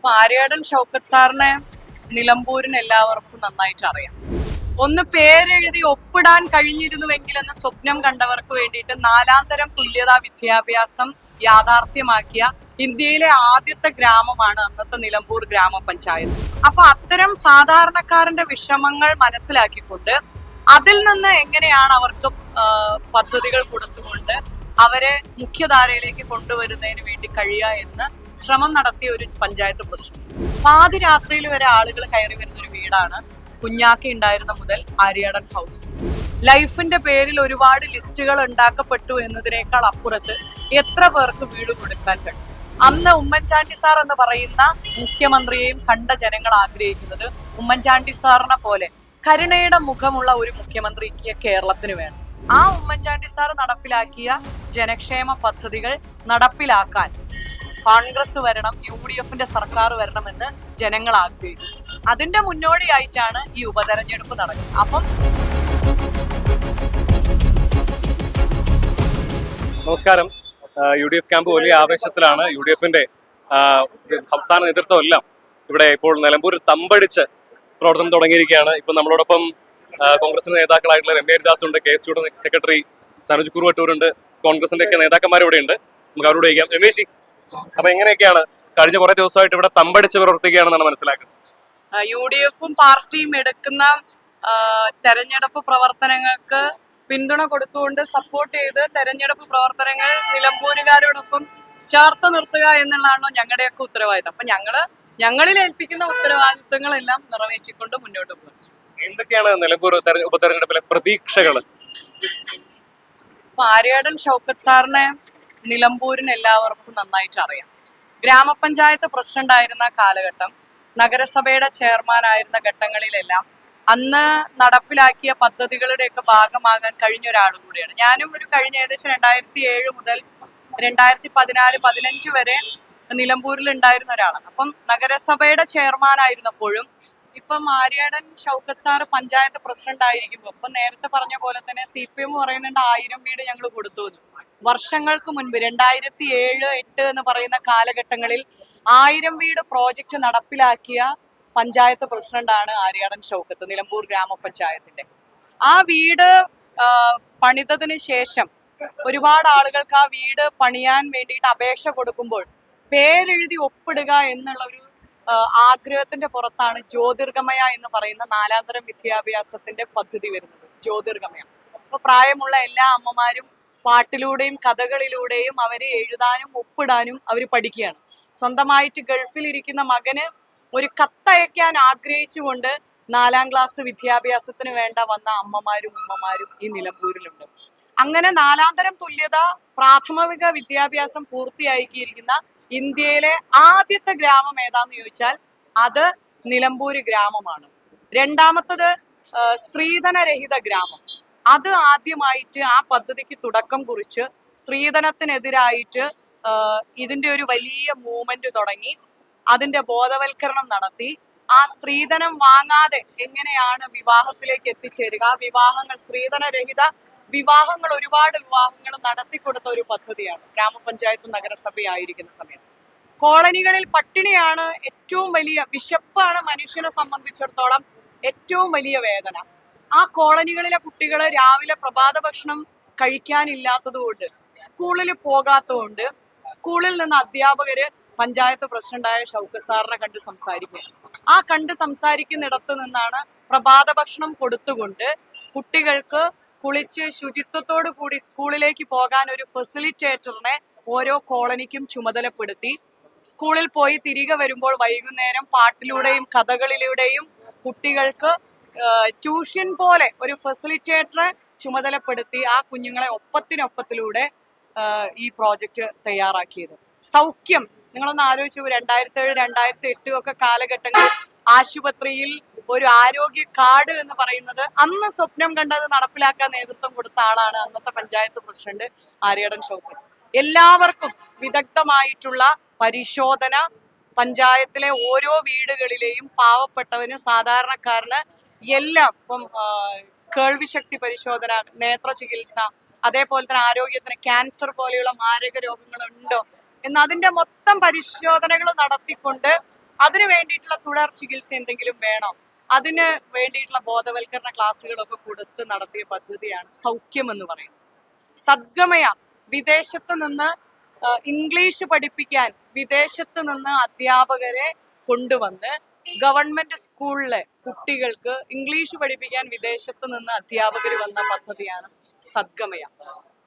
അപ്പൊ ആര്യാടൻ ഷൗക്കത്ത് സാറിനെ നിലമ്പൂരിന് എല്ലാവർക്കും നന്നായിട്ട് അറിയാം. ഒന്ന് പേരെഴുതി ഒപ്പിടാൻ കഴിഞ്ഞിരുന്നുവെങ്കിലെന്ന് സ്വപ്നം കണ്ടവർക്ക് വേണ്ടിയിട്ട് നാലാന്തരം തുല്യതാ വിദ്യാഭ്യാസം യാഥാർത്ഥ്യമാക്കിയ ഇന്ത്യയിലെ ആദ്യത്തെ ഗ്രാമമാണ് അന്നത്തെ നിലമ്പൂർ ഗ്രാമപഞ്ചായത്ത്. അപ്പൊ അത്തരം സാധാരണക്കാരന്റെ വിഷമങ്ങൾ മനസ്സിലാക്കിക്കൊണ്ട് അതിൽ നിന്ന് എങ്ങനെയാണ് അവർക്ക് പദ്ധതികൾ കൊടുത്തുകൊണ്ട് അവരെ മുഖ്യധാരയിലേക്ക് കൊണ്ടുവരുന്നതിന് വേണ്ടി കഴിയുക എന്ന് ശ്രമം നടത്തിയ ഒരു പഞ്ചായത്ത് പ്രസിഡന്റ്. പാതിരാത്രിയിൽ വരെ ആളുകൾ കയറി വരുന്ന ഒരു വീടാണ് കുഞ്ഞാക്കി ഉണ്ടായിരുന്ന മുതൽ ആര്യാടൻ ഹൗസ്. ലൈഫിന്റെ പേരിൽ ഒരുപാട് ലിസ്റ്റുകൾ ഉണ്ടാക്കപ്പെട്ടു എന്നതിനേക്കാൾ അപ്പുറത്ത് എത്ര പേർക്ക് വീട് കൊടുക്കാൻ കഴിയും? അന്ന് ഉമ്മൻചാണ്ടി സാർ എന്ന് പറയുന്ന മുഖ്യമന്ത്രിയെയും കണ്ട ജനങ്ങൾ ആഗ്രഹിക്കുന്നത് ഉമ്മൻചാണ്ടി സാറിനെ പോലെ കരുണയുടെ മുഖമുള്ള ഒരു മുഖ്യമന്ത്രിക്ക് കേരളത്തിന് വേണം. ആ ഉമ്മൻചാണ്ടി സാർ നടപ്പിലാക്കിയ ജനക്ഷേമ പദ്ധതികൾ നടപ്പിലാക്കാൻ കോൺഗ്രസ് വരണം യു ഡി എഫിന്റെ സർക്കാർ വരണമെന്ന് ജനങ്ങൾ ആഗ്രഹിക്കുന്നു. അതിന്റെ മുന്നോടിയായിട്ടാണ് ഈ ഉപതെരഞ്ഞെടുപ്പ് നടക്കുന്നത്. അപ്പം നമസ്കാരം. യു ഡി എഫ് ക്യാമ്പ് വലിയ ആവേശത്തിലാണ്. യു ഡി എഫിന്റെ സംസ്ഥാന നേതൃത്വം എല്ലാം ഇവിടെ ഇപ്പോൾ നിലമ്പൂർ തമ്പടിച്ച് പ്രവർത്തനം തുടങ്ങിയിരിക്കുകയാണ്. ഇപ്പൊ നമ്മളോടൊപ്പം കോൺഗ്രസിന്റെ നേതാക്കളായിട്ടുള്ള രമേശ് ദാസ് ഉണ്ട് കെ എസ് യുടെ സെക്രട്ടറി സനോജ് കുറുവട്ടൂരുണ്ട് കോൺഗ്രസിന്റെ ഒക്കെ നേതാക്കന്മാർ ഉണ്ട് നമുക്ക് അവരോട് ചോദിക്കാം. രമേശി അപ്പൊ എങ്ങനെയൊക്കെയാണ് കഴിഞ്ഞ കുറെ ദിവസമായിട്ട് ഇവിടെ തമ്പടിച്ച് പ്രവർത്തിക്കുകയാണെന്നാണ് മനസ്സിലാക്കുന്നത്? യു ഡി എഫും പാർട്ടിയും എടുക്കുന്ന തെരഞ്ഞെടുപ്പ് പ്രവർത്തനങ്ങൾക്ക് പിന്തുണ കൊടുത്തുകൊണ്ട് സപ്പോർട്ട് ചെയ്ത് തെരഞ്ഞെടുപ്പ് പ്രവർത്തനങ്ങൾ നിലമ്പൂരുകാരോടൊപ്പം ചേർത്ത് നിർത്തുക എന്നുള്ളതാണോ ഞങ്ങളുടെയൊക്കെ ഉത്തരവാദിത്തം. അപ്പൊ ഞങ്ങൾ ഞങ്ങളിൽ ഏൽപ്പിക്കുന്ന ഉത്തരവാദിത്തങ്ങളെല്ലാം നിറവേറ്റിക്കൊണ്ട് മുന്നോട്ട് പോകും. എന്തൊക്കെയാണ് നിലമ്പൂർ തെര- ഉപതെരഞ്ഞെടുപ്പിലെ പ്രതീക്ഷകൾ ആര്യാടൻ ഷൗക്കത്ത് സാറിനെ നിലമ്പൂരിന് എല്ലാവർക്കും നന്നായിട്ട് അറിയാം ഗ്രാമപഞ്ചായത്ത് പ്രസിഡന്റായിരുന്ന കാലഘട്ടം നഗരസഭയുടെ ചെയർമാനായിരുന്ന ഘട്ടങ്ങളിലെല്ലാം അന്ന് നടപ്പിലാക്കിയ പദ്ധതികളുടെയൊക്കെ ഭാഗമാകാൻ കഴിഞ്ഞ ഒരാളും കൂടിയാണ്. ഞാനും ഒരു കഴിഞ്ഞ ഏകദേശം രണ്ടായിരത്തി ഏഴ് മുതൽ രണ്ടായിരത്തി പതിനാല് പതിനഞ്ച് വരെ നിലമ്പൂരിൽ ഉണ്ടായിരുന്ന ഒരാളാണ്. അപ്പം നഗരസഭയുടെ ചെയർമാൻ ആയിരുന്നപ്പോഴും ഇപ്പം ആര്യാടൻ ഷൗക്കത്ത് സാർ പഞ്ചായത്ത് പ്രസിഡന്റ് ആയിരിക്കും ഇപ്പൊ നേരത്തെ പറഞ്ഞ പോലെ തന്നെ സി പി എം പറയുന്നുണ്ട് ആയിരം വീട് ഞങ്ങൾ കൊടുത്തു വർഷങ്ങൾക്ക് മുൻപ് രണ്ടായിരത്തി ഏഴ് എട്ട് എന്ന് പറയുന്ന കാലഘട്ടങ്ങളിൽ ആയിരം വീട് പ്രോജക്റ്റ് നടപ്പിലാക്കിയ പഞ്ചായത്ത് പ്രസിഡന്റാണ് ആര്യാടൻ ഷൗക്കത്ത് നിലമ്പൂർ ഗ്രാമപഞ്ചായത്തിന്റെ. ആ വീട് പണിതതിന് ശേഷം ഒരുപാട് ആളുകൾക്ക് ആ വീട് പണിയാൻ വേണ്ടിയിട്ട് അപേക്ഷ കൊടുക്കുമ്പോൾ പേരെഴുതി ഒപ്പിടുക എന്നുള്ള ഒരു ആഗ്രഹത്തിന്റെ പുറത്താണ് ജ്യോതിർഗമയ എന്ന് പറയുന്ന നാലാന്തരം വിദ്യാഭ്യാസത്തിന്റെ പദ്ധതി വരുന്നത് ജ്യോതിർഗമയ. അപ്പൊ പ്രായമുള്ള എല്ലാ അമ്മമാരും പാട്ടിലൂടെയും കഥകളിലൂടെയും അവരെ എഴുതാനും ഒപ്പിടാനും അവർ പഠിക്കുകയാണ്. സ്വന്തമായിട്ട് ഗൾഫിൽ ഇരിക്കുന്ന മകന് ഒരു കത്തയക്കാൻ ആഗ്രഹിച്ചുകൊണ്ട് നാലാം ക്ലാസ് വിദ്യാഭ്യാസത്തിന് വേണ്ട വന്ന അമ്മമാരും ഉമ്മമാരും ഈ നിലമ്പൂരിലുണ്ട്. അങ്ങനെ നാലാന്തരം തുല്യത പ്രാഥമിക വിദ്യാഭ്യാസം പൂർത്തിയാക്കിയിരിക്കുന്ന ഇന്ത്യയിലെ ആദ്യത്തെ ഗ്രാമം ഏതാന്ന് ചോദിച്ചാൽ അത് നിലമ്പൂര് ഗ്രാമമാണ്. രണ്ടാമത്തത് സ്ത്രീധനരഹിത ഗ്രാമം. അത് ആദ്യമായിട്ട് ആ പദ്ധതിക്ക് തുടക്കം കുറിച്ച് സ്ത്രീധനത്തിനെതിരായിട്ട് ഇതിന്റെ ഒരു വലിയ മൂവ്മെന്റ് തുടങ്ങി. അതിന്റെ ബോധവൽക്കരണം നടത്തി. ആ സ്ത്രീധനം വാങ്ങാതെ എങ്ങനെയാണ് വിവാഹത്തിലേക്ക് എത്തിച്ചേരുക? വിവാഹങ്ങൾ സ്ത്രീധനരഹിത വിവാഹങ്ങൾ ഒരുപാട് വിവാഹങ്ങൾ നടത്തിക്കൊടുത്ത ഒരു പദ്ധതിയാണ്. ഗ്രാമപഞ്ചായത്തും നഗരസഭയായിരിക്കുന്ന സമയത്ത് കോളനികളിൽ പട്ടിണിയാണ് ഏറ്റവും വലിയ വിശപ്പാണ് മനുഷ്യനെ സംബന്ധിച്ചിടത്തോളം ഏറ്റവും വലിയ വേദന. ആ കോളനികളിലെ കുട്ടികൾ രാവിലെ പ്രഭാത ഭക്ഷണം കഴിക്കാനില്ലാത്തതുകൊണ്ട് സ്കൂളിൽ പോകാത്തതുകൊണ്ട് സ്കൂളിൽ നിന്ന് അധ്യാപകര് പഞ്ചായത്ത് പ്രസിഡന്റായ ഷൗക്കത്ത് സാറിനെ കണ്ട് സംസാരിക്കുക ആ കണ്ട് സംസാരിക്കുന്നിടത്ത് നിന്നാണ് പ്രഭാത ഭക്ഷണം കൊടുത്തുകൊണ്ട് കുട്ടികൾക്ക് കുളിച്ച് ശുചിത്വത്തോടു കൂടി സ്കൂളിലേക്ക് പോകാൻ ഒരു ഫെസിലിറ്റേറ്ററിനെ ഓരോ കോളനിക്കും ചുമതലപ്പെടുത്തി. സ്കൂളിൽ പോയി തിരികെ വരുമ്പോൾ വൈകുന്നേരം പാട്ടിലൂടെയും കഥകളിലൂടെയും കുട്ടികൾക്ക് ട്യൂഷൻ പോലെ ഒരു ഫെസിലിറ്റേറ്ററെ ചുമതലപ്പെടുത്തി ആ കുഞ്ഞുങ്ങളെ ഒപ്പത്തിനൊപ്പത്തിലൂടെ ഈ പ്രോജക്റ്റ് തയ്യാറാക്കിയത്. സൗഖ്യം. നിങ്ങളൊന്ന് ആലോചിച്ചു രണ്ടായിരത്തി ഏഴ് രണ്ടായിരത്തി എട്ട് ഒക്കെ കാലഘട്ടങ്ങളിൽ ആശുപത്രിയിൽ ഒരു ആരോഗ്യ കാർഡ് എന്ന് പറയുന്നത് അന്ന് സ്വപ്നം കണ്ടത് നടപ്പിലാക്കാൻ നേതൃത്വം കൊടുത്ത ആളാണ് അന്നത്തെ പഞ്ചായത്ത് പ്രസിഡന്റ് ആര്യാടൻ ഷൗക്കത്ത് എല്ലാവർക്കും വിദഗ്ധമായിട്ടുള്ള പരിശോധന പഞ്ചായത്തിലെ ഓരോ വീടുകളിലെയും പാവപ്പെട്ടവന് സാധാരണക്കാരന് എല്ലാം ഇപ്പം കേൾവിശക്തി പരിശോധന നേത്ര ചികിത്സ അതേപോലെ തന്നെ ആരോഗ്യത്തിന് ക്യാൻസർ പോലെയുള്ള മാരക രോഗങ്ങൾ ഉണ്ടോ എന്ന് അതിന്റെ മൊത്തം പരിശോധനകൾ നടത്തിക്കൊണ്ട് അതിനു വേണ്ടിയിട്ടുള്ള തുടർ ചികിത്സ എന്തെങ്കിലും വേണോ? അതിന് വേണ്ടിയിട്ടുള്ള ബോധവൽക്കരണ ക്ലാസ്സുകളൊക്കെ കൊടുത്ത് നടത്തിയ പദ്ധതിയാണ് സൗഖ്യം എന്ന് പറയുന്നത്. സദ്ഗമയ വിദേശത്ത് നിന്ന് ഇംഗ്ലീഷ് പഠിപ്പിക്കാൻ വിദേശത്ത് നിന്ന് അധ്യാപകരെ കൊണ്ടുവന്ന് ഗവൺമെന്റ് സ്കൂളിലെ കുട്ടികൾക്ക് ഇംഗ്ലീഷ് പഠിപ്പിക്കാൻ വിദേശത്ത് നിന്ന് അധ്യാപകർ വന്ന പദ്ധതിയാണ് സദ്ഗമയ.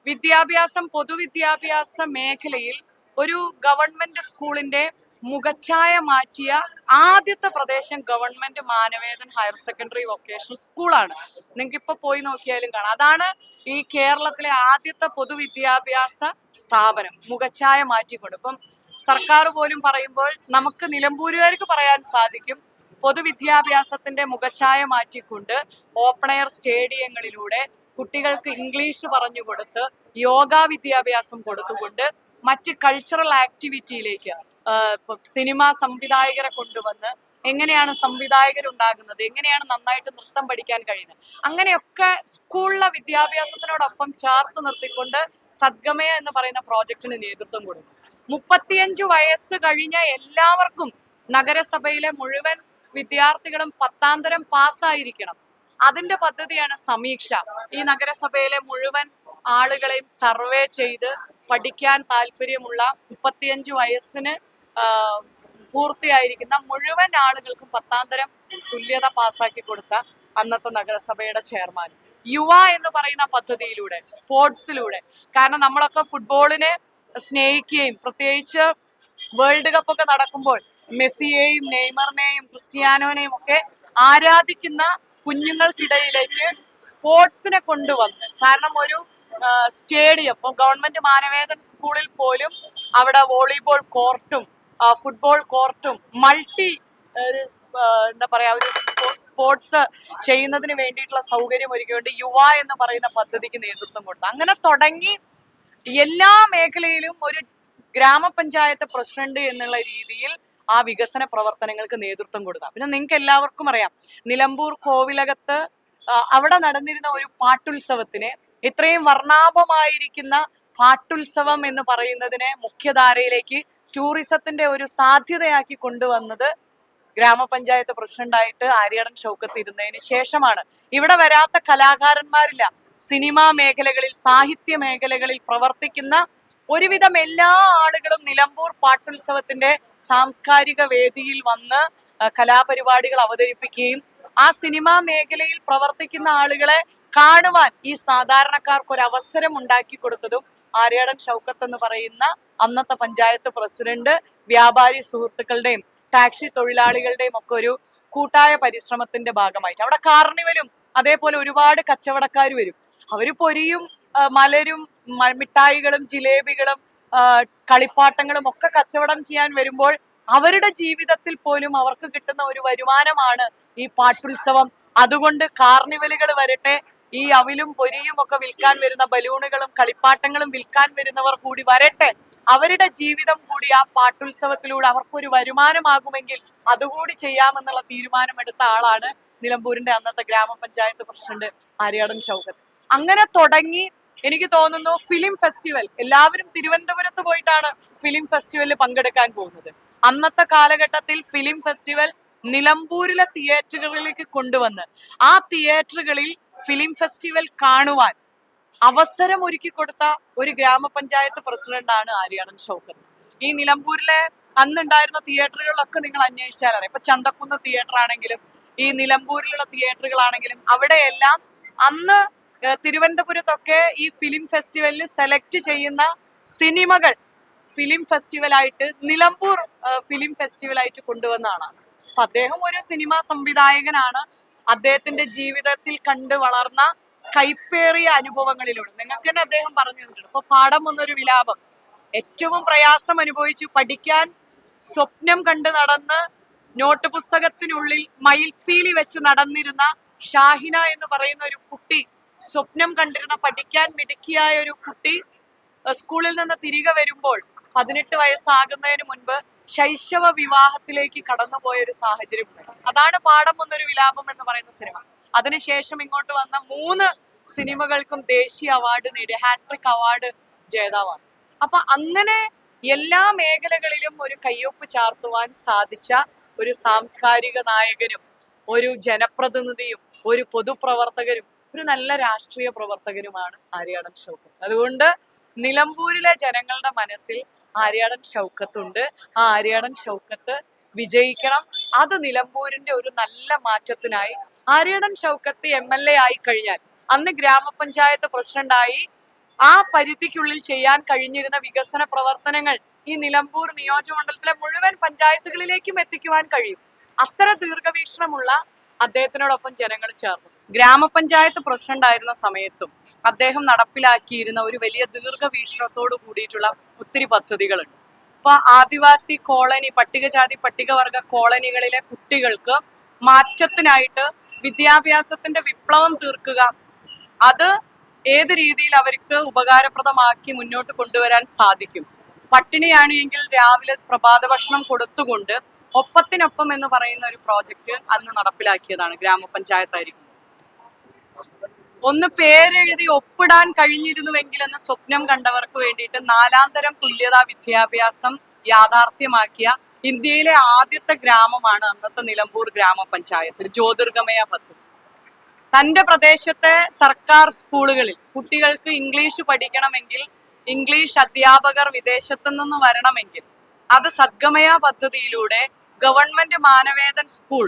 വിദ്യാഭ്യാസം പൊതുവിദ്യാഭ്യാസ മേഖലയിൽ ഒരു ഗവൺമെന്റ് സ്കൂളിന്റെ മുഖച്ഛായ മാറ്റിയ ആദ്യത്തെ പ്രദേശം government Manavedan higher secondary vocational സ്കൂളാണ്. നിങ്ങൾക്ക് ഇപ്പൊ പോയി നോക്കിയാലും കാണാം. അതാണ് ഈ കേരളത്തിലെ ആദ്യത്തെ പൊതുവിദ്യാഭ്യാസ സ്ഥാപനം മുഖച്ഛായ മാറ്റിക്കൊണ്ട്. ഇപ്പം സർക്കാർ പോലും പറയുമ്പോൾ നമുക്ക് നിലമ്പൂരുകാർക്ക് പറയാൻ സാധിക്കും പൊതുവിദ്യാഭ്യാസത്തിന്റെ മുഖച്ഛായ മാറ്റിക്കൊണ്ട് ഓപ്പൺ എയർ സ്റ്റേഡിയങ്ങളിലൂടെ കുട്ടികൾക്ക് ഇംഗ്ലീഷ് പറഞ്ഞു കൊടുത്ത് യോഗ വിദ്യാഭ്യാസം കൊടുത്തുകൊണ്ട് മറ്റ് കൾച്ചറൽ ആക്ടിവിറ്റിയിലേക്ക് സിനിമ സംവിധായകരെ കൊണ്ടുവന്ന് എങ്ങനെയാണ് സംവിധായകരുണ്ടാകുന്നത് എങ്ങനെയാണ് നന്നായിട്ട് നൃത്തം പഠിക്കാൻ കഴിയുന്നത് അങ്ങനെയൊക്കെ സ്കൂളിലെ വിദ്യാഭ്യാസത്തിനോടൊപ്പം ചേർത്ത് നിർത്തിക്കൊണ്ട് സദ്ഗമയ എന്ന് പറയുന്ന പ്രോജക്റ്റിന് നേതൃത്വം കൊടുക്കും. മുപ്പത്തിയഞ്ച് വയസ്സ് കഴിഞ്ഞ എല്ലാവർക്കും നഗരസഭയിലെ മുഴുവൻ വിദ്യാർത്ഥികളും പത്താം പാസ്സായിരിക്കണം. അതിന്റെ പദ്ധതിയാണ് സമീക്ഷ. ഈ നഗരസഭയിലെ മുഴുവൻ ആളുകളെയും സർവേ ചെയ്ത് പഠിക്കാൻ താല്പര്യമുള്ള മുപ്പത്തിയഞ്ചു വയസ്സിന് പൂർത്തിയായിരിക്കുന്ന മുഴുവൻ ആളുകൾക്കും പത്താം തരം തുല്യത പാസാക്കി കൊടുത്ത അന്നത്തെ നഗരസഭയുടെ ചെയർമാൻ. യുവ എന്ന് പറയുന്ന പദ്ധതിയിലൂടെ സ്പോർട്സിലൂടെ. കാരണം നമ്മളൊക്കെ ഫുട്ബോളിനെ സ്നേഹിക്കുകയും പ്രത്യേകിച്ച് വേൾഡ് കപ്പ് ഒക്കെ നടക്കുമ്പോൾ മെസ്സിയെയും നെയ്മറിനെയും ക്രിസ്ത്യാനോനെയും ഒക്കെ ആരാധിക്കുന്ന കുഞ്ഞുങ്ങൾക്കിടയിലേക്ക് സ്പോർട്സിനെ കൊണ്ടുവന്ന് കാരണം ഒരു സ്റ്റേഡിയം ഇപ്പം ഗവൺമെന്റ് മാനവേദൻ സ്കൂളിൽ പോലും അവിടെ വോളിബോൾ കോർട്ടും ഫുട്ബോൾ കോർട്ടും മൾട്ടി ഒരു എന്താ പറയാ ഒരു സ്പോർട്സ് ചെയ്യുന്നതിന് വേണ്ടിയിട്ടുള്ള സൗകര്യം ഒരുക്കിക്കൊണ്ട് യുവ എന്ന് പറയുന്ന പദ്ധതിക്ക് നേതൃത്വം കൊടുത്തു. അങ്ങനെ തുടങ്ങി എല്ലാ മേഖലയിലും ഒരു ഗ്രാമപഞ്ചായത്ത് പ്രസിഡന്റ് എന്നുള്ള രീതിയിൽ ആ വികസന പ്രവർത്തനങ്ങൾക്ക് നേതൃത്വം കൊടുത്ത. പിന്നെ നിങ്ങൾക്ക് എല്ലാവർക്കും അറിയാം നിലമ്പൂർ കോവിലകത്ത് അവിടെ നടന്നിരുന്ന ഒരു പാട്ടുത്സവത്തിന് ഇത്രയും വർണാഭമായിരിക്കുന്ന പാട്ടുത്സവം എന്ന് പറയുന്നതിനെ മുഖ്യധാരയിലേക്ക് ടൂറിസത്തിന്റെ ഒരു സാധ്യതയാക്കി കൊണ്ടുവന്നത് ഗ്രാമപഞ്ചായത്ത് പ്രസിഡന്റായിട്ട് ആര്യടൻ ഷൗക്കത്ത് ഇരുന്നതിന് ശേഷമാണ്. ഇവിടെ വരാത്ത കലാകാരന്മാരില്ല. സിനിമാ മേഖലകളിൽ സാഹിത്യ മേഖലകളിൽ പ്രവർത്തിക്കുന്ന ഒരുവിധം എല്ലാ ആളുകളും നിലമ്പൂർ പാട്ടുത്സവത്തിന്റെ സാംസ്കാരിക വേദിയിൽ വന്ന് കലാപരിപാടികൾ അവതരിപ്പിക്കുകയും ആ സിനിമാ മേഖലയിൽ പ്രവർത്തിക്കുന്ന ആളുകളെ കാണുവാൻ ഈ സാധാരണക്കാർക്ക് ഒരു അവസരം ഉണ്ടാക്കി കൊടുത്തതും ആര്യാടൻ ഷൗക്കത്ത് എന്ന് പറയുന്ന അന്നത്തെ പഞ്ചായത്ത് പ്രസിഡന്റ് വ്യാപാരി സുഹൃത്തുക്കളുടെയും ടാക്സി തൊഴിലാളികളുടെയും ഒക്കെ ഒരു കൂട്ടായ പരിശ്രമത്തിന്റെ ഭാഗമായിട്ട്. അവിടെ കാർണിവലും അതേപോലെ ഒരുപാട് കച്ചവടക്കാർ വരും. അവർ പൊരിയും മലരും മിഠായികളും ജിലേബികളും കളിപ്പാട്ടങ്ങളും ഒക്കെ കച്ചവടം ചെയ്യാൻ വരുമ്പോൾ അവരുടെ ജീവിതത്തിൽ പോലും അവർക്ക് കിട്ടുന്ന ഒരു വരുമാനമാണ് ഈ പാട്ടുത്സവം. അതുകൊണ്ട് കാർണിവലുകൾ വരട്ടെ ഈ അവിലും പൊരിയും ഒക്കെ വിൽക്കാൻ വരുന്ന ബലൂണുകളും കളിപ്പാട്ടങ്ങളും വിൽക്കാൻ വരുന്നവർ കൂടി വരട്ടെ. അവരുടെ ജീവിതം കൂടി ആ പാട്ടുത്സവത്തിലൂടെ അവർക്കൊരു വരുമാനമാകുമെങ്കിൽ അതുകൂടി ചെയ്യാമെന്നുള്ള തീരുമാനമെടുത്ത ആളാണ് നിലമ്പൂരിന്റെ അന്നത്തെ ഗ്രാമപഞ്ചായത്ത് പ്രസിഡന്റ് ആര്യാടൻ ഷൗക്കത്ത്. അങ്ങനെ തുടങ്ങി എനിക്ക് തോന്നുന്നു ഫിലിം ഫെസ്റ്റിവൽ എല്ലാവരും തിരുവനന്തപുരത്ത് പോയിട്ടാണ് ഫിലിം ഫെസ്റ്റിവലിൽ പങ്കെടുക്കാൻ പോകുന്നത്. അന്നത്തെ കാലഘട്ടത്തിൽ ഫിലിം ഫെസ്റ്റിവൽ നിലമ്പൂരിലെ തിയേറ്ററുകളിലേക്ക് കൊണ്ടുവന്ന് ആ തിയേറ്ററുകളിൽ ഫിലിം ഫെസ്റ്റിവൽ കാണുവാൻ അവസരം ഒരുക്കി കൊടുത്ത ഒരു ഗ്രാമപഞ്ചായത്ത് പ്രസിഡന്റാണ് ആര്യാടൻ ഷൗക്കത്ത്. ഈ നിലമ്പൂരിലെ അന്നുണ്ടായിരുന്ന തിയേറ്ററുകളിലൊക്കെ നിങ്ങൾ അന്വേഷിച്ചാൽ ഇപ്പൊ ചന്തക്കുന്ന് തിയേറ്റർ ആണെങ്കിലും ഈ നിലമ്പൂരിലുള്ള തിയേറ്ററുകളാണെങ്കിലും അവിടെയെല്ലാം അന്ന് തിരുവനന്തപുരത്തൊക്കെ ഈ ഫിലിം ഫെസ്റ്റിവലിൽ സെലക്ട് ചെയ്യുന്ന സിനിമകൾ ഫിലിം ഫെസ്റ്റിവലായിട്ട് നിലമ്പൂർ ഫിലിം ഫെസ്റ്റിവലായിട്ട് കൊണ്ടുവന്നതാണ്. അപ്പൊ അദ്ദേഹം ഒരു സിനിമാ സംവിധായകനാണ്. അദ്ദേഹത്തിന്റെ ജീവിതത്തിൽ കണ്ട് വളർന്ന കൈപ്പേറിയ അനുഭവങ്ങളിലൂടെ. നിങ്ങൾക്ക് തന്നെ അദ്ദേഹം പറഞ്ഞു തന്നിട്ടുണ്ട്. ഇപ്പൊ പാഠം എന്നൊരു വിലാപം. ഏറ്റവും പ്രയാസം അനുഭവിച്ചു പഠിക്കാൻ സ്വപ്നം കണ്ട് നടന്ന് നോട്ട് പുസ്തകത്തിനുള്ളിൽ മയിൽപ്പീലി വെച്ച് നടന്നിരുന്ന ഷാഹിന എന്ന് പറയുന്ന ഒരു കുട്ടി സ്വപ്നം കണ്ടിരുന്ന പഠിക്കാൻ മിടുക്കിയായ ഒരു കുട്ടി സ്കൂളിൽ നിന്ന് തിരികെ വരുമ്പോൾ പതിനെട്ട് വയസ്സാകുന്നതിന് മുൻപ് ശൈശവ വിവാഹത്തിലേക്ക് കടന്നുപോയ ഒരു സാഹചര്യം. അതാണ് പാഠം എന്നൊരു വിലാപം എന്ന് പറയുന്ന സിനിമ. അതിനുശേഷം ഇങ്ങോട്ട് വന്ന മൂന്ന് സിനിമകൾക്കും ദേശീയ അവാർഡ് നേടിയ ഹാട്രിക് അവാർഡ് ജേതാവാണ്. അപ്പൊ അങ്ങനെ എല്ലാ മേഖലകളിലും ഒരു കയ്യൊപ്പ് ചാർത്തുവാൻ സാധിച്ച ഒരു സാംസ്കാരിക നായകനും ഒരു ജനപ്രതിനിധിയും ഒരു പൊതുപ്രവർത്തകരും ഒരു നല്ല രാഷ്ട്രീയ പ്രവർത്തകനുമാണ് ആര്യാടൻ ഷൗക്കത്ത്. അതുകൊണ്ട് നിലമ്പൂരിലെ ജനങ്ങളുടെ മനസ്സിൽ ആര്യാടൻ ഷൗക്കത്തുണ്ട്. ആ ആര്യാടൻ ഷൗക്കത്ത് വിജയിക്കണം. അത് നിലമ്പൂരിന്റെ ഒരു നല്ല മാറ്റത്തിനായി. Aryadan Shoukath M L A ആയി കഴിഞ്ഞാൽ അന്ന് ഗ്രാമപഞ്ചായത്ത് പ്രസിഡന്റായി ആ പരിധിക്കുള്ളിൽ ചെയ്യാൻ കഴിഞ്ഞിരുന്ന വികസന പ്രവർത്തനങ്ങൾ ഈ നിലമ്പൂർ നിയോജകമണ്ഡലത്തിലെ മുഴുവൻ പഞ്ചായത്തുകളിലേക്കും എത്തിക്കുവാൻ കഴിയും. അത്ര ദീർഘവീക്ഷണമുള്ള അദ്ദേഹത്തിനോടൊപ്പം ജനങ്ങൾ ചേർന്നു. ഗ്രാമപഞ്ചായത്ത് പ്രസിഡന്റ് ആയിരുന്ന സമയത്തും അദ്ദേഹം നടപ്പിലാക്കിയിരുന്ന ഒരു വലിയ ദീർഘവീക്ഷണത്തോട് കൂടിയിട്ടുള്ള ഒത്തിരി പദ്ധതികളുണ്ട്. ഇപ്പൊ ആദിവാസി കോളനി പട്ടികജാതി പട്ടികവർഗ കോളനികളിലെ കുട്ടികൾക്ക് മാറ്റത്തിനായിട്ട് വിദ്യാഭ്യാസത്തിന്റെ വിപ്ലവം തീർക്കുക അത് ഏത് രീതിയിൽ അവർക്ക് ഉപകാരപ്രദമാക്കി മുന്നോട്ട് കൊണ്ടുവരാൻ സാധിക്കും. പട്ടിണിയാണ് എങ്കിൽ രാവിലെ പ്രഭാത ഭക്ഷണം കൊടുത്തുകൊണ്ട് ഒപ്പത്തിനൊപ്പം എന്ന് പറയുന്ന ഒരു പ്രോജക്റ്റ് അന്ന് നടപ്പിലാക്കിയതാണ് ഗ്രാമപഞ്ചായത്തായിരിക്കും. ഒന്ന് പേരെഴുതി ഒപ്പിടാൻ കഴിഞ്ഞിരുന്നുവെങ്കിലെന്ന് സ്വപ്നം കണ്ടവർക്ക് വേണ്ടിയിട്ട് നാലാന്തരം തുല്യതാ വിദ്യാഭ്യാസം യാഥാർത്ഥ്യമാക്കിയ ഇന്ത്യയിലെ ആദ്യത്തെ ഗ്രാമമാണ് അന്നത്തെ നിലമ്പൂർ ഗ്രാമപഞ്ചായത്ത് ജ്യോതിർഗമയ പദ്ധതി. തന്റെ പ്രദേശത്തെ സർക്കാർ സ്കൂളുകളിൽ കുട്ടികൾക്ക് ഇംഗ്ലീഷ് പഠിക്കണമെങ്കിൽ ഇംഗ്ലീഷ് അധ്യാപകർ വിദേശത്തു നിന്ന് വരണമെങ്കിൽ അത് സദ്ഗമയ പദ്ധതിയിലൂടെ government Manavedan school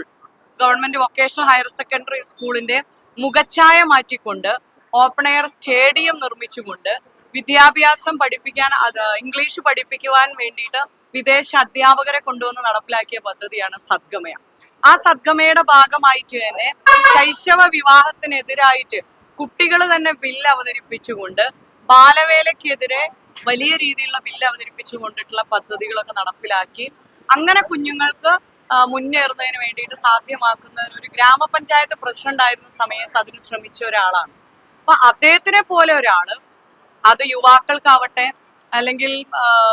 government vocational higher secondary സ്കൂളിന്റെ മുഖച്ഛായ മാറ്റിക്കൊണ്ട് ഓപ്പൺ എയർ സ്റ്റേഡിയം നിർമ്മിച്ചുകൊണ്ട് വിദ്യാഭ്യാസം പഠിപ്പിക്കാൻ അത് ഇംഗ്ലീഷ് പഠിപ്പിക്കുവാൻ വേണ്ടിയിട്ട് വിദേശ അധ്യാപകരെ കൊണ്ടുവന്ന് നടപ്പിലാക്കിയ പദ്ധതിയാണ് സദ്ഗമയ. ആ സദ്ഗമയുടെ ഭാഗമായിട്ട് തന്നെ ശൈശവ വിവാഹത്തിനെതിരായിട്ട് കുട്ടികൾ തന്നെ ബില്ല് അവതരിപ്പിച്ചുകൊണ്ട് ബാലവേലയ്ക്കെതിരെ വലിയ രീതിയിലുള്ള ബില്ല് അവതരിപ്പിച്ചുകൊണ്ടിട്ടുള്ള പദ്ധതികളൊക്കെ നടപ്പിലാക്കി. അങ്ങനെ കുഞ്ഞുങ്ങൾക്ക് മുന്നേറുന്നതിന് വേണ്ടിയിട്ട് സാധ്യമാക്കുന്ന ഒരു ഗ്രാമപഞ്ചായത്ത് പ്രസിഡന്റ് ആയിരുന്ന സമയത്ത് അതിന് ശ്രമിച്ച ഒരാളാണ്. അപ്പൊ അദ്ദേഹത്തിനെ പോലെ ഒരാൾ അത് യുവാക്കൾക്കാവട്ടെ അല്ലെങ്കിൽ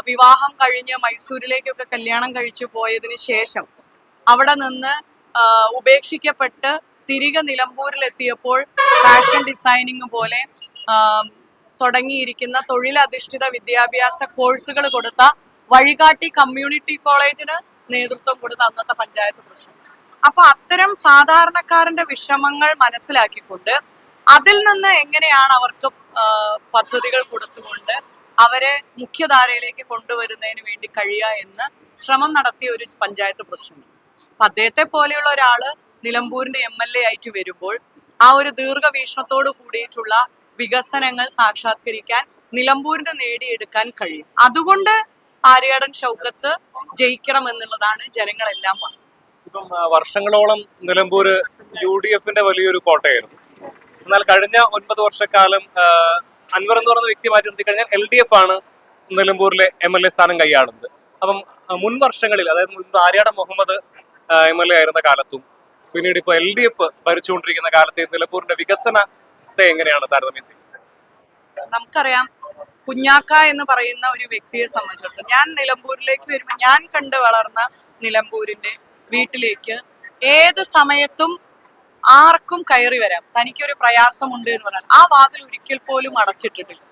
വിവാഹം കഴിഞ്ഞ് മൈസൂരിലേക്കൊക്കെ കല്യാണം കഴിച്ചു പോയതിന് ശേഷം അവിടെ നിന്ന് ഉപേക്ഷിക്കപ്പെട്ട് തിരികെ നിലമ്പൂരിലെത്തിയപ്പോൾ ഫാഷൻ ഡിസൈനിങ് പോലെ തുടങ്ങിയിരിക്കുന്ന തൊഴിലധിഷ്ഠിത വിദ്യാഭ്യാസ കോഴ്സുകൾ കൊടുത്ത വഴികാട്ടി കമ്മ്യൂണിറ്റി കോളേജിന് നേതൃത്വം കൊടുത്ത അന്നത്തെ പഞ്ചായത്ത് പ്രസിഡന്റ്. അപ്പൊ അത്തരം സാധാരണക്കാരന്റെ വിഷമങ്ങൾ മനസ്സിലാക്കിക്കൊണ്ട് അതിൽ നിന്ന് എങ്ങനെയാണ് അവർക്ക് പദ്ധതികൾ കൊടുത്തുകൊണ്ട് അവരെ മുഖ്യധാരയിലേക്ക് കൊണ്ടുവരുന്നതിന് വേണ്ടി കഴിയുക എന്ന് ശ്രമം നടത്തിയ ഒരു പഞ്ചായത്ത് പ്രസിഡന്റ്. അപ്പൊ അദ്ദേഹത്തെ പോലെയുള്ള ഒരാൾ നിലമ്പൂരിന്റെ എം എൽ എ ആയിട്ട് വരുമ്പോൾ ആ ഒരു ദീർഘവീക്ഷണത്തോട് കൂടിയിട്ടുള്ള വികസനങ്ങൾ സാക്ഷാത്കരിക്കാൻ നിലമ്പൂരിന് നേടിയെടുക്കാൻ കഴിയും. അതുകൊണ്ട് ആര്യാടൻ ഷൗക്കത്ത് ജയിക്കണം എന്നുള്ളതാണ് ജനങ്ങളെല്ലാം ഇപ്പം വർഷങ്ങളോളം നിലമ്പൂർ യു ഡി എഫിന്റെ വലിയൊരു കോട്ടയായിരുന്നു. എന്നാൽ കഴിഞ്ഞ ഒൻപത് വർഷക്കാലം അൻവർ എന്ന് പറയുന്ന വ്യക്തി മാറ്റി നിർത്തി കഴിഞ്ഞാൽ എൽ ഡി എഫ് ആണ് നിലമ്പൂരിലെ എം എൽ എ സ്ഥാനം കൈയാടുന്നത് അപ്പം മുൻ വർഷങ്ങളിൽ അതായത് മുൻപ് Aryadan Muhammad M L A ആയിരുന്ന കാലത്തും പിന്നീട് ഇപ്പൊ എൽ ഡി എഫ് ഭരിച്ചുകൊണ്ടിരിക്കുന്ന കാലത്തെ നിലമ്പൂരിന്റെ വികസനത്തെ എങ്ങനെയാണ് താരതമ്യം ചെയ്യുന്നത്? നമുക്കറിയാം കുഞ്ഞാക്ക എന്ന് പറയുന്ന ഒരു വ്യക്തിയെ സംബന്ധിച്ചിടത്തോളം ഞാൻ നിലമ്പൂരിലേക്ക് വരുമ്പോൾ ഞാൻ കണ്ട് വളർന്ന നിലമ്പൂരിന്റെ വീട്ടിലേക്ക് ഏത് സമയത്തും ആർക്കും കയറി വരാം. തനിക്കൊരു പ്രയാസമുണ്ട് എന്ന് പറഞ്ഞാൽ ആ വാതിൽ ഒരിക്കൽ പോലും അടച്ചിട്ടിട്ടില്ല.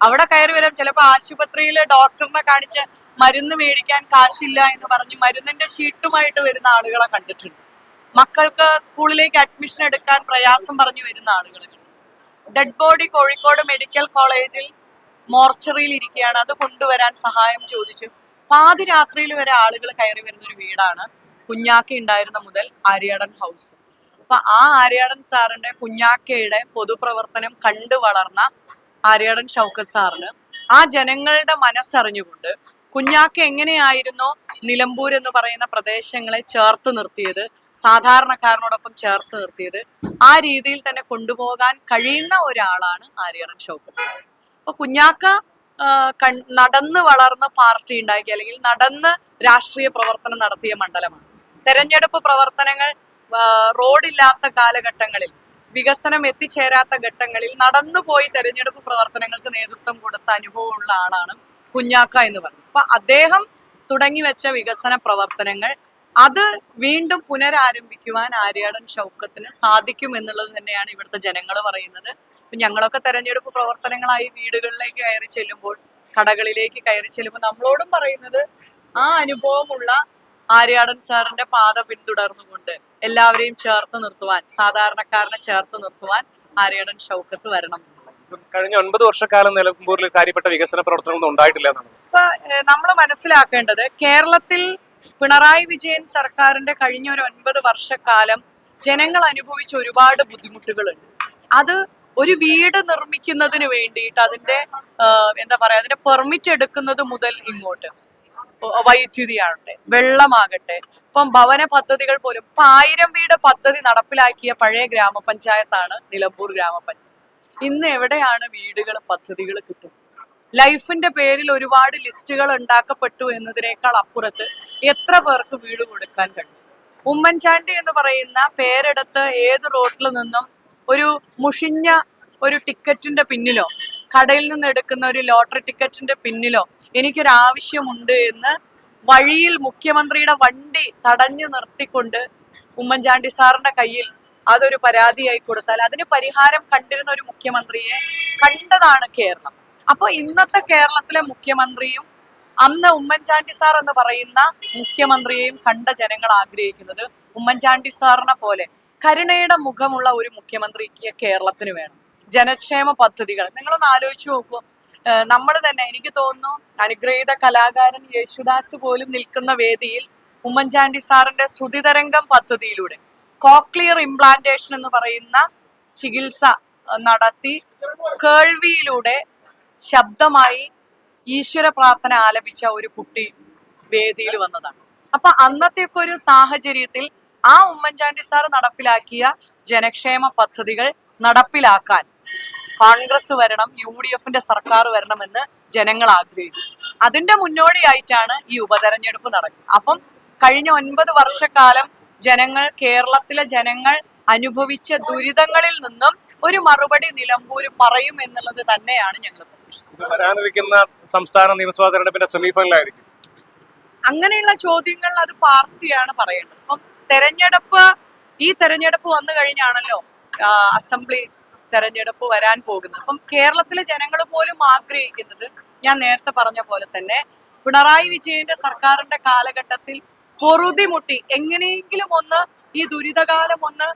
അവിടെ കയറി വരാം. ചിലപ്പോൾ ആശുപത്രിയിൽ ഡോക്ടറിനെ കാണിച്ച് മരുന്ന് മേടിക്കാൻ കാശില്ല എന്ന് പറഞ്ഞ് മരുന്നിന്റെ ഷീട്ടുമായിട്ട് വരുന്ന ആളുകളെ കണ്ടിട്ടുണ്ട്. മക്കൾക്ക് സ്കൂളിലേക്ക് അഡ്മിഷൻ എടുക്കാൻ പ്രയാസം പറഞ്ഞു വരുന്ന ആളുകൾ ഡെഡ് ബോഡി കോഴിക്കോട് മെഡിക്കൽ കോളേജിൽ മോർച്ചറിയിൽ ഇരിക്കുകയാണ്. അത് കൊണ്ടുവരാൻ സഹായം ചോദിച്ചു. പാതിരാത്രിയിൽ വരെ ആളുകൾ കയറി വരുന്ന ഒരു വീടാണ് കുഞ്ഞാക്കി ഉണ്ടായിരുന്ന മുതൽ ആര്യാടൻ ഹൗസ് അപ്പൊ ആ ആര്യാടൻ സാറിന്റെ കുഞ്ഞാക്കയുടെ പൊതുപ്രവർത്തനം കണ്ടു വളർന്ന ആര്യാടൻ ഷൗക്കത്ത് സാറിന് ആ ജനങ്ങളുടെ മനസ്സറിഞ്ഞുകൊണ്ട് കുഞ്ഞാക്ക എങ്ങനെയായിരുന്നോ നിലമ്പൂർ എന്ന് പറയുന്ന പ്രദേശങ്ങളെ ചേർത്ത് നിർത്തിയത് സാധാരണക്കാരനോടൊപ്പം ചേർത്ത് നിർത്തിയത് ആ രീതിയിൽ തന്നെ കൊണ്ടുപോകാൻ കഴിയുന്ന ഒരാളാണ് ആര്യാടൻ ഷൗക്കത്ത് സാർ അപ്പൊ കുഞ്ഞാക്ക നടന്ന് വളർന്ന പാർട്ടി ഉണ്ടാക്കി അല്ലെങ്കിൽ നടന്ന് രാഷ്ട്രീയ പ്രവർത്തനം നടത്തിയ മണ്ഡലമാണ്. തെരഞ്ഞെടുപ്പ് പ്രവർത്തനങ്ങൾ റോഡില്ലാത്ത കാലഘട്ടങ്ങളിൽ വികസനം എത്തിച്ചേരാത്ത ഘട്ടങ്ങളിൽ നടന്നുപോയി തെരഞ്ഞെടുപ്പ് പ്രവർത്തനങ്ങൾക്ക് നേതൃത്വം കൊടുത്ത അനുഭവമുള്ള ആളാണ് കുഞ്ഞാക്ക എന്ന് പറഞ്ഞു അപ്പൊ അദ്ദേഹം തുടങ്ങി വെച്ച വികസന പ്രവർത്തനങ്ങൾ അത് വീണ്ടും പുനരാരംഭിക്കുവാൻ ആര്യാടൻ ഷൗക്കത്തിന് സാധിക്കും എന്നുള്ളത് തന്നെയാണ് ഇവിടുത്തെ ജനങ്ങൾ പറയുന്നത്. ഞങ്ങളൊക്കെ തെരഞ്ഞെടുപ്പ് പ്രവർത്തനങ്ങളായി വീടുകളിലേക്ക് കയറി ചെല്ലുമ്പോൾ കടകളിലേക്ക് കയറി ചെല്ലുമ്പോൾ നമ്മളോടും പറയുന്നത് ആ അനുഭവമുള്ള ആര്യാടൻ സാറിന്റെ പാത പിന്തുടർന്നുകൊണ്ട് എല്ലാവരെയും ചേർത്ത് നിർത്തുവാൻ സാധാരണക്കാരനെ ചേർത്ത് നിർത്തുവാൻ ആര്യാടൻ ഷൗക്കത്ത് വരണം. കഴിഞ്ഞ ഒൻപത് വർഷക്കാലം നിലമ്പൂരിൽ കാര്യപ്പെട്ട വികസന പ്രവർത്തനങ്ങളൊന്നും ഉണ്ടായിട്ടില്ല ഇപ്പൊ നമ്മൾ മനസ്സിലാക്കേണ്ടത് കേരളത്തിൽ പിണറായി വിജയൻ സർക്കാരിന്റെ കഴിഞ്ഞ ഒരു ഒൻപത് വർഷക്കാലം ജനങ്ങൾ അനുഭവിച്ച ഒരുപാട് ബുദ്ധിമുട്ടുകളുണ്ട്. അത് ഒരു വീട് നിർമ്മിക്കുന്നതിന് വേണ്ടിയിട്ട് അതിന്റെ എന്താ പറയാ അതിന്റെ പെർമിറ്റ് എടുക്കുന്നത് മുതൽ ഇങ്ങോട്ട്. വൈദ്യുതിയാകട്ടെ വെള്ളമാകട്ടെ. ഇപ്പം ഭവന പദ്ധതികൾ പോലും ഇപ്പൊ ആയിരം വീട് പദ്ധതി നടപ്പിലാക്കിയ പഴയ ഗ്രാമപഞ്ചായത്താണ് നിലമ്പൂർ ഗ്രാമപഞ്ചായത്ത്. ഇന്ന് എവിടെയാണ് വീടുകൾ പദ്ധതികൾ കിട്ടുന്നത്? ലൈഫിന്റെ പേരിൽ ഒരുപാട് ലിസ്റ്റുകൾ ഉണ്ടാക്കപ്പെട്ടു എന്നതിനേക്കാൾ അപ്പുറത്ത് എത്ര പേർക്ക് വീട് കൊടുക്കാൻ കഴിയും? ഉമ്മൻചാണ്ടി എന്ന് പറയുന്ന പേരെടുത്ത് ഏത് റോട്ടിൽ നിന്നും ഒരു മുഷിഞ്ഞ ഒരു ടിക്കറ്റിന്റെ പിന്നിലോ കടയിൽ നിന്ന് എടുക്കുന്ന ഒരു ലോട്ടറി ടിക്കറ്റിന്റെ പിന്നിലോ എനിക്കൊരു ആവശ്യമുണ്ട് എന്ന് വഴിയിൽ മുഖ്യമന്ത്രിയുടെ വണ്ടി തടഞ്ഞു നിർത്തിക്കൊണ്ട് ഉമ്മൻചാണ്ടി സാറിന്റെ കയ്യിൽ അതൊരു പരാതിയായി കൊടുത്താൽ അതിന് പരിഹാരം കണ്ടിരുന്ന ഒരു മുഖ്യമന്ത്രിയെ കണ്ടതാണ് കേരളം. അപ്പൊ ഇന്നത്തെ കേരളത്തിലെ മുഖ്യമന്ത്രിയും അന്ന് ഉമ്മൻചാണ്ടി സാർ എന്ന് പറയുന്ന മുഖ്യമന്ത്രിയെയും കണ്ട ജനങ്ങൾ ആഗ്രഹിക്കുന്നത് ഉമ്മൻചാണ്ടി സാറിനെ പോലെ കരുണയുടെ മുഖമുള്ള ഒരു മുഖ്യമന്ത്രിക്ക് കേരളത്തിന് വേണം. ജനക്ഷേമ പദ്ധതികൾ. നിങ്ങളൊന്ന് ആലോചിച്ച് നോക്കൂ. നമ്മൾ തന്നെ എനിക്ക് തോന്നുന്നു അനുഗ്രഹീത കലാകാരൻ യേശുദാസ് പോലും നിൽക്കുന്ന വേദിയിൽ ഉമ്മൻചാണ്ടി സാറിന്റെ ശ്രുതിതരംഗം പദ്ധതിയിലൂടെ കോക്ലിയർ ഇംപ്ലാന്റേഷൻ എന്ന് പറയുന്ന ചികിത്സ നടത്തി കേൾവിയിലൂടെ ശബ്ദമായി ഈശ്വര പ്രാർത്ഥന ആലപിച്ച ഒരു കുട്ടി വേദിയിൽ വന്നതാണ്. അപ്പൊ അന്നത്തെയൊക്കെ ഒരു സാഹചര്യത്തിൽ ആ ഉമ്മൻചാണ്ടി സാർ നടപ്പിലാക്കിയ ജനക്ഷേമ പദ്ധതികൾ നടപ്പിലാക്കാൻ കോൺഗ്രസ് വരണം യു ഡി എഫിന്റെ സർക്കാർ വരണമെന്ന് ജനങ്ങൾ ആഗ്രഹിക്കും അതിന്റെ മുന്നോടിയായിട്ടാണ് ഈ ഉപതെരഞ്ഞെടുപ്പ് നടക്കുന്നത്. അപ്പം കഴിഞ്ഞ ഒൻപത് വർഷക്കാലം ജനങ്ങൾ കേരളത്തിലെ ജനങ്ങൾ അനുഭവിച്ച ദുരിതങ്ങളിൽ നിന്നും ഒരു മറുപടി നിലമ്പൂര് പറയും എന്നുള്ളത് തന്നെയാണ് ഞങ്ങൾ വരാനിരിക്കുന്ന സംസ്ഥാന നിയമസഭാ തെരഞ്ഞെടുപ്പിന്റെ സെമിഫൈനലായിരിക്കും അങ്ങനെയുള്ള ചോദ്യങ്ങൾ അത് പാർട്ടിയാണ് പറയേണ്ടത്. അപ്പം തെരഞ്ഞെടുപ്പ് ഈ തെരഞ്ഞെടുപ്പ് വന്നു കഴിഞ്ഞാണല്ലോ അസംബ്ലി തെരഞ്ഞെടുപ്പ് വരാൻ പോകുന്നത്. അപ്പം കേരളത്തിലെ ജനങ്ങൾ പോലും ആഗ്രഹിക്കുന്നത് ഞാൻ നേരത്തെ പറഞ്ഞ പോലെ തന്നെ പിണറായി വിജയന്റെ സർക്കാരിന്റെ കാലഘട്ടത്തിൽ പൊറുതിമുട്ടി എങ്ങനെയെങ്കിലും ഒന്ന് ഈ ദുരിതകാലം ഒന്ന്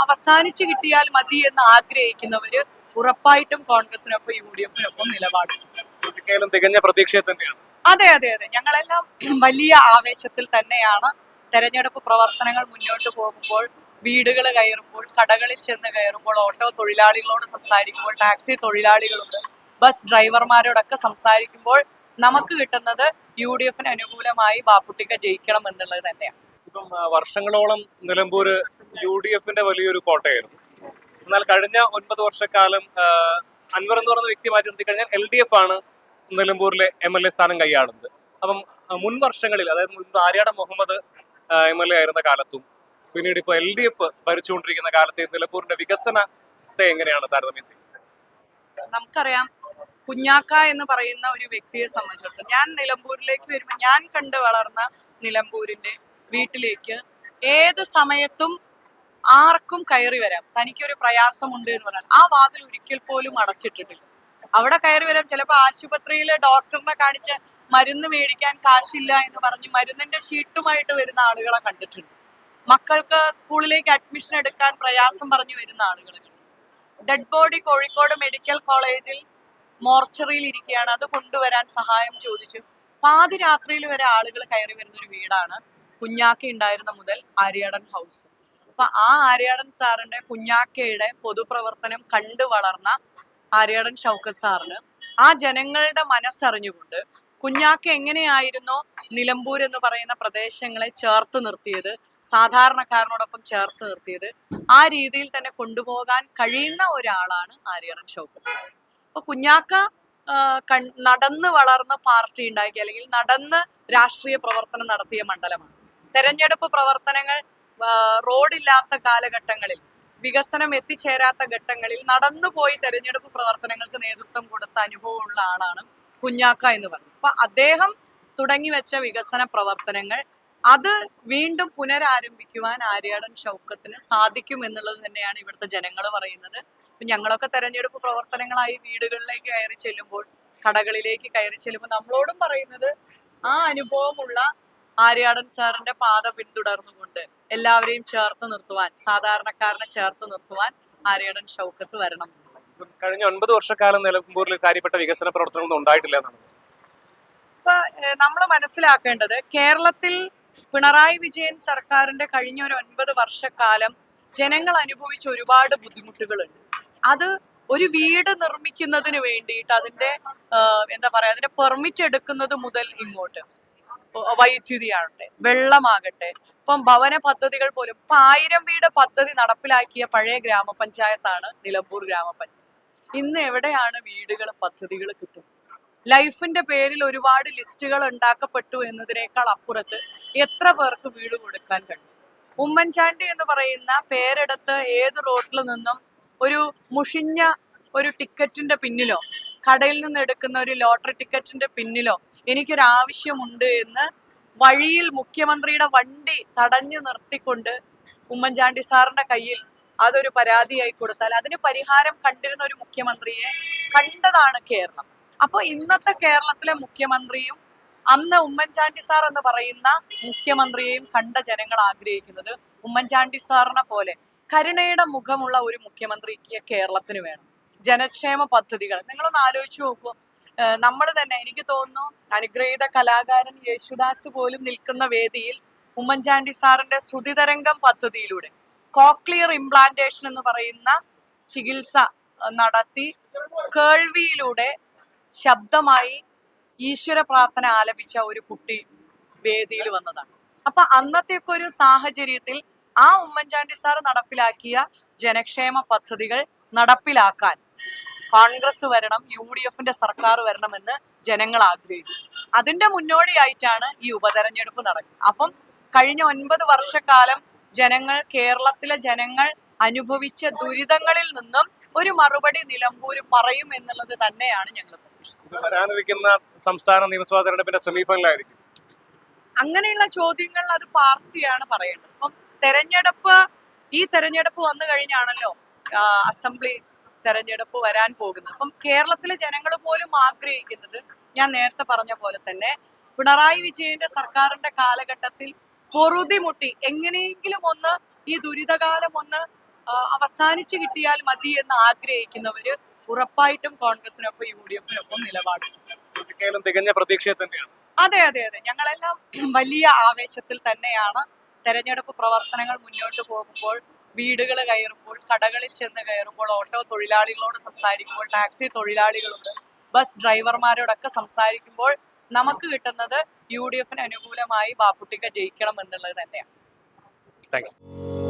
അവസാനിച്ചു കിട്ടിയാൽ മതി എന്ന് ആഗ്രഹിക്കുന്നവര് ഉറപ്പായിട്ടും കോൺഗ്രസിനൊപ്പം യു ഡി എഫിനൊപ്പം നിലപാടും തികഞ്ഞ പ്രതീക്ഷയെ തന്നെയാണ്. അതെ അതെ അതെ. ഞങ്ങളെല്ലാം വലിയ ആവേശത്തിൽ തന്നെയാണ് തെരഞ്ഞെടുപ്പ് പ്രവർത്തനങ്ങൾ മുന്നോട്ട് പോകുമ്പോൾ വീടുകൾ കയറുമ്പോൾ കടകളിൽ ചെന്ന് കയറുമ്പോൾ ഓട്ടോ തൊഴിലാളികളോട് സംസാരിക്കുമ്പോൾ ടാക്സി തൊഴിലാളികളോട് ബസ് ഡ്രൈവർമാരോടൊക്കെ സംസാരിക്കുമ്പോൾ നമുക്ക് കിട്ടുന്നത് യു ഡി എഫിന് അനുകൂലമായി ബാപ്പുട്ടിക്ക ജയിക്കണം എന്നുള്ളത് തന്നെയാണ്. ഇപ്പം വർഷങ്ങളോളം നിലമ്പൂര് യു ഡി എഫിന്റെ വലിയൊരു കോട്ടയായിരുന്നു. എന്നാൽ കഴിഞ്ഞ ഒൻപത് വർഷക്കാലം അൻവർ എന്ന് പറയുന്ന വ്യക്തി മാറ്റി നിർത്തി കഴിഞ്ഞാൽ എൽ ഡി എഫ് ആണ് നിലമ്പൂരിലെ എം എൽ എ സ്ഥാനം കൈയാടുന്നത് അപ്പം മുൻ വർഷങ്ങളിൽ അതായത് മുൻപ് Aryadan Muhammad M L A ആയിരുന്ന കാലത്തും പിന്നീട് ഇപ്പോൾ എൽ ഡി എഫ് ഭരിച്ചുകൊണ്ടിരിക്കുന്ന കാലത്തെ നിലമ്പൂരിന്റെ വികസനത്തെ എങ്ങനെയാണ് താരതമ്യം ചെയ്യുന്നത്? നമുക്കറിയാം കുഞ്ഞാക്ക എന്ന് പറയുന്ന ഒരു വ്യക്തിയെ സംബന്ധിച്ചിടത്തോളം ഞാൻ നിലമ്പൂരിലേക്ക് വരുമ്പോൾ ഞാൻ കണ്ടു വളർന്ന നിലമ്പൂരിന്റെ വീട്ടിലേക്ക് ഏത് സമയത്തും ആർക്കും കയറി വരാം. തനിക്കൊരു പ്രയാസമുണ്ട് എന്ന് പറഞ്ഞാൽ ആ വാതിൽ ഒരിക്കൽ പോലും അടച്ചിട്ടിട്ടില്ല. അവിടെ കയറി വരാം. ചിലപ്പോൾ ആശുപത്രിയിലെ ഡോക്ടറിനെ കാണിച്ച് മരുന്ന് മേടിക്കാൻ കാശില്ല എന്ന് പറഞ്ഞ് മരുന്നിന്റെ ഷീട്ടുമായിട്ട് വരുന്ന ആളുകളെ കണ്ടിട്ടുണ്ട്. മക്കൾക്ക് സ്കൂളിലേക്ക് അഡ്മിഷൻ എടുക്കാൻ പ്രയാസം പറഞ്ഞു വരുന്ന ആളുകളെ ഡെഡ് ബോഡി കോഴിക്കോട് മെഡിക്കൽ കോളേജിൽ മോർച്ചറിയിൽ ഇരിക്കുകയാണ്. അത് കൊണ്ടുവരാൻ സഹായം ചോദിച്ചു. പാതിരാത്രിയിൽ വരെ ആളുകൾ കയറി വരുന്ന ഒരു വീടാണ് കുഞ്ഞാക്കി ഉണ്ടായിരുന്ന മുതൽ ആര്യാടൻ ഹൗസ് അപ്പൊ ആ ആര്യാടൻ സാറിന്റെ കുഞ്ഞാക്കയുടെ പൊതുപ്രവർത്തനം കണ്ടു വളർന്ന ആര്യാടൻ ഷൗക്കത്ത് സാറിന് ആ ജനങ്ങളുടെ മനസ്സറിഞ്ഞുകൊണ്ട് കുഞ്ഞാക്ക എങ്ങനെയായിരുന്നോ നിലമ്പൂർ എന്ന് പറയുന്ന പ്രദേശങ്ങളെ ചേർത്ത് നിർത്തിയത്? സാധാരണക്കാരനോടൊപ്പം ചേർത്ത് നിർത്തിയത്. ആ രീതിയിൽ തന്നെ കൊണ്ടുപോകാൻ കഴിയുന്ന ഒരാളാണ് ആര്യറൻ ഷൗക്കത്ത് അപ്പൊ കുഞ്ഞാക്ക നടന്ന് വളർന്ന പാർട്ടി ഉണ്ടാക്കി അല്ലെങ്കിൽ നടന്ന് രാഷ്ട്രീയ പ്രവർത്തനം നടത്തിയ മണ്ഡലമാണ്. തെരഞ്ഞെടുപ്പ് പ്രവർത്തനങ്ങൾ റോഡില്ലാത്ത കാലഘട്ടങ്ങളിൽ വികസനം എത്തിച്ചേരാത്ത ഘട്ടങ്ങളിൽ നടന്നുപോയി തെരഞ്ഞെടുപ്പ് പ്രവർത്തനങ്ങൾക്ക് നേതൃത്വം കൊടുത്ത അനുഭവമുള്ള ആളാണ് കുഞ്ഞാക്ക എന്ന് പറഞ്ഞു. അപ്പൊ അദ്ദേഹം തുടങ്ങി വെച്ച വികസന പ്രവർത്തനങ്ങൾ അത് വീണ്ടും പുനരാരംഭിക്കുവാൻ ആര്യാടൻ ഷൗക്കത്തിന് സാധിക്കും എന്നുള്ളത് തന്നെയാണ് ഇവിടുത്തെ ജനങ്ങൾ പറയുന്നത്. ഇപ്പൊ ഞങ്ങളൊക്കെ തെരഞ്ഞെടുപ്പ് പ്രവർത്തനങ്ങളായി വീടുകളിലേക്ക് കയറി ചെല്ലുമ്പോൾ കടകളിലേക്ക് കയറി ചെല്ലുമ്പോൾ നമ്മളോടും പറയുന്നത് ആ അനുഭവമുള്ള ആര്യാടൻ സാറിന്റെ പാത പിന്തുടർന്നുകൊണ്ട് എല്ലാവരെയും ചേർത്ത് നിർത്തുവാൻ സാധാരണക്കാരനെ ചേർത്ത് നിർത്തുവാൻ ആര്യാടൻ ഷൗക്കത്ത് വരണം. കഴിഞ്ഞ ഒൻപത് വർഷക്കാലം നിലമ്പൂരിൽ കാര്യപ്പെട്ട വികസന പ്രവർത്തനങ്ങളൊന്നും ഉണ്ടായിട്ടില്ല എന്നാണ്. ഇപ്പൊ നമ്മൾ മനസ്സിലാക്കേണ്ടത് കേരളത്തിൽ പിണറായി വിജയൻ സർക്കാരിന്റെ കഴിഞ്ഞ ഒരു ഒൻപത് വർഷക്കാലം ജനങ്ങൾ അനുഭവിച്ച ഒരുപാട് ബുദ്ധിമുട്ടുകളുണ്ട്. അത് ഒരു വീട് നിർമ്മിക്കുന്നതിന് വേണ്ടിയിട്ട് അതിന്റെ എന്താ പറയാ അതിന്റെ പെർമിറ്റ് എടുക്കുന്നത് മുതൽ ഇങ്ങോട്ട്. വൈദ്യുതിയാകട്ടെ വെള്ളമാകട്ടെ. ഇപ്പം ഭവന പദ്ധതികൾ പോലും ഇപ്പൊ ആയിരം വീട് പദ്ധതി നടപ്പിലാക്കിയ പഴയ ഗ്രാമപഞ്ചായത്താണ് നിലമ്പൂർ ഗ്രാമപഞ്ചായത്ത്. ഇന്ന് എവിടെയാണ് വീടുകൾ പദ്ധതികൾ കിട്ടുന്നത്? ലൈഫിന്റെ പേരിൽ ഒരുപാട് ലിസ്റ്റുകൾ ഉണ്ടാക്കപ്പെട്ടു എന്നതിനേക്കാൾ അപ്പുറത്ത് എത്ര പേർക്ക് വീട് കൊടുക്കാൻ കഴിയും? ഉമ്മൻചാണ്ടി എന്ന് പറയുന്ന പേരെടുത്ത് ഏത് റോട്ടിൽ നിന്നും ഒരു മുഷിഞ്ഞ ഒരു ടിക്കറ്റിന്റെ പിന്നിലോ കടയിൽ നിന്ന് എടുക്കുന്ന ഒരു ലോട്ടറി ടിക്കറ്റിന്റെ പിന്നിലോ എനിക്കൊരു ആവശ്യമുണ്ട് എന്ന് വഴിയിൽ മുഖ്യമന്ത്രിയുടെ വണ്ടി തടഞ്ഞു നിർത്തിക്കൊണ്ട് ഉമ്മൻചാണ്ടി സാറിന്റെ കയ്യിൽ അതൊരു പരാതിയായി കൊടുത്താൽ അതിന് പരിഹാരം കണ്ടിരുന്ന ഒരു മുഖ്യമന്ത്രിയെ കണ്ടതാണ് കേരളം. അപ്പൊ ഇന്നത്തെ കേരളത്തിലെ മുഖ്യമന്ത്രിയും അന്ന് ഉമ്മൻചാണ്ടി സാർ എന്ന് പറയുന്ന മുഖ്യമന്ത്രിയെയും കണ്ട ജനങ്ങൾ ആഗ്രഹിക്കുന്നത് ഉമ്മൻചാണ്ടി സാറിനെ പോലെ കരുണയുടെ മുഖമുള്ള ഒരു മുഖ്യമന്ത്രിക്ക് കേരളത്തിന് വേണം. ജനക്ഷേമ പദ്ധതികൾ. നിങ്ങളൊന്ന് ആലോചിച്ച് നോക്കൂ. നമ്മൾ തന്നെ എനിക്ക് തോന്നുന്നു അനുഗ്രഹീത കലാകാരൻ യേശുദാസ് പോലും നിൽക്കുന്ന വേദിയിൽ ഉമ്മൻചാണ്ടി സാറിന്റെ ശ്രുതിതരംഗം പദ്ധതിയിലൂടെ കോക്ലിയർ ഇംപ്ലാന്റേഷൻ എന്ന് പറയുന്ന ചികിത്സ നടത്തി കേൾവിയിലൂടെ ശബ്ദമായി ഈശ്വര പ്രാർത്ഥന ആലപിച്ച ഒരു കുട്ടി വേദിയിൽ വന്നതാണ്. അപ്പൊ അന്നത്തെയൊക്കെ ഒരു സാഹചര്യത്തിൽ ആ ഉമ്മൻചാണ്ടി സാർ നടപ്പിലാക്കിയ ജനക്ഷേമ പദ്ധതികൾ നടപ്പിലാക്കാൻ കോൺഗ്രസ് വരണം യു ഡി എഫിന്റെ സർക്കാർ വരണമെന്ന് ജനങ്ങൾ ആഗ്രഹിക്കും അതിന്റെ മുന്നോടിയായിട്ടാണ് ഈ ഉപതെരഞ്ഞെടുപ്പ് നടക്കുന്നത്. അപ്പം കഴിഞ്ഞ ഒൻപത് വർഷക്കാലം ജനങ്ങൾ കേരളത്തിലെ ജനങ്ങൾ അനുഭവിച്ച ദുരിതങ്ങളിൽ നിന്നും ഒരു മറുപടി നിലമ്പൂര് പറയും എന്നുള്ളത് തന്നെയാണ് ഞങ്ങൾ വരാനിരിക്കുന്ന സംസ്ഥാന നിയമസഭാ തെരഞ്ഞെടുപ്പിന്റെ സെമിഫൈനലായിരിക്കും. അങ്ങനെയുള്ള ചോദ്യങ്ങൾ അത് പാർട്ടിയാണ് പറയേണ്ടത്. അപ്പം തെരഞ്ഞെടുപ്പ് ഈ തെരഞ്ഞെടുപ്പ് വന്നു കഴിഞ്ഞാണല്ലോ അസംബ്ലി തെരഞ്ഞെടുപ്പ് വരാൻ പോകുന്നത്. അപ്പം കേരളത്തിലെ ജനങ്ങൾ പോലും ആഗ്രഹിക്കുന്നത് ഞാൻ നേരത്തെ പറഞ്ഞ പോലെ തന്നെ പിണറായി വിജയന്റെ സർക്കാരിന്റെ കാലഘട്ടത്തിൽ പൊറുതിമുട്ടി എങ്ങനെയെങ്കിലും ഒന്ന് ഈ ദുരിതകാലം ഒന്ന് അവസാനിച്ചു കിട്ടിയാൽ മതി എന്ന് ആഗ്രഹിക്കുന്നവര് ഉറപ്പായിട്ടും കോൺഗ്രസിനൊപ്പം യു ഡി എഫിനൊപ്പം നിലപാടും ഒരിക്കലും തികഞ്ഞ പ്രതീക്ഷയെ തന്നെയാണ്. അതെ അതെ അതെ. ഞങ്ങളെല്ലാം വലിയ ആവേശത്തിൽ തന്നെയാണ് തെരഞ്ഞെടുപ്പ് പ്രവർത്തനങ്ങൾ മുന്നോട്ട് പോകുമ്പോൾ വീടുകൾ കയറുമ്പോൾ കടകളിൽ ചെന്ന് കയറുമ്പോൾ ഓട്ടോ തൊഴിലാളികളോട് സംസാരിക്കുമ്പോൾ ടാക്സി തൊഴിലാളികളോട് ബസ് ഡ്രൈവർമാരോടൊക്കെ സംസാരിക്കുമ്പോൾ നമുക്ക് കിട്ടുന്നത് യു ഡി എഫിന് അനുകൂലമായി ബാപ്പുട്ടിക്ക ജയിക്കണം എന്നുള്ളത് തന്നെയാണ്. Thank you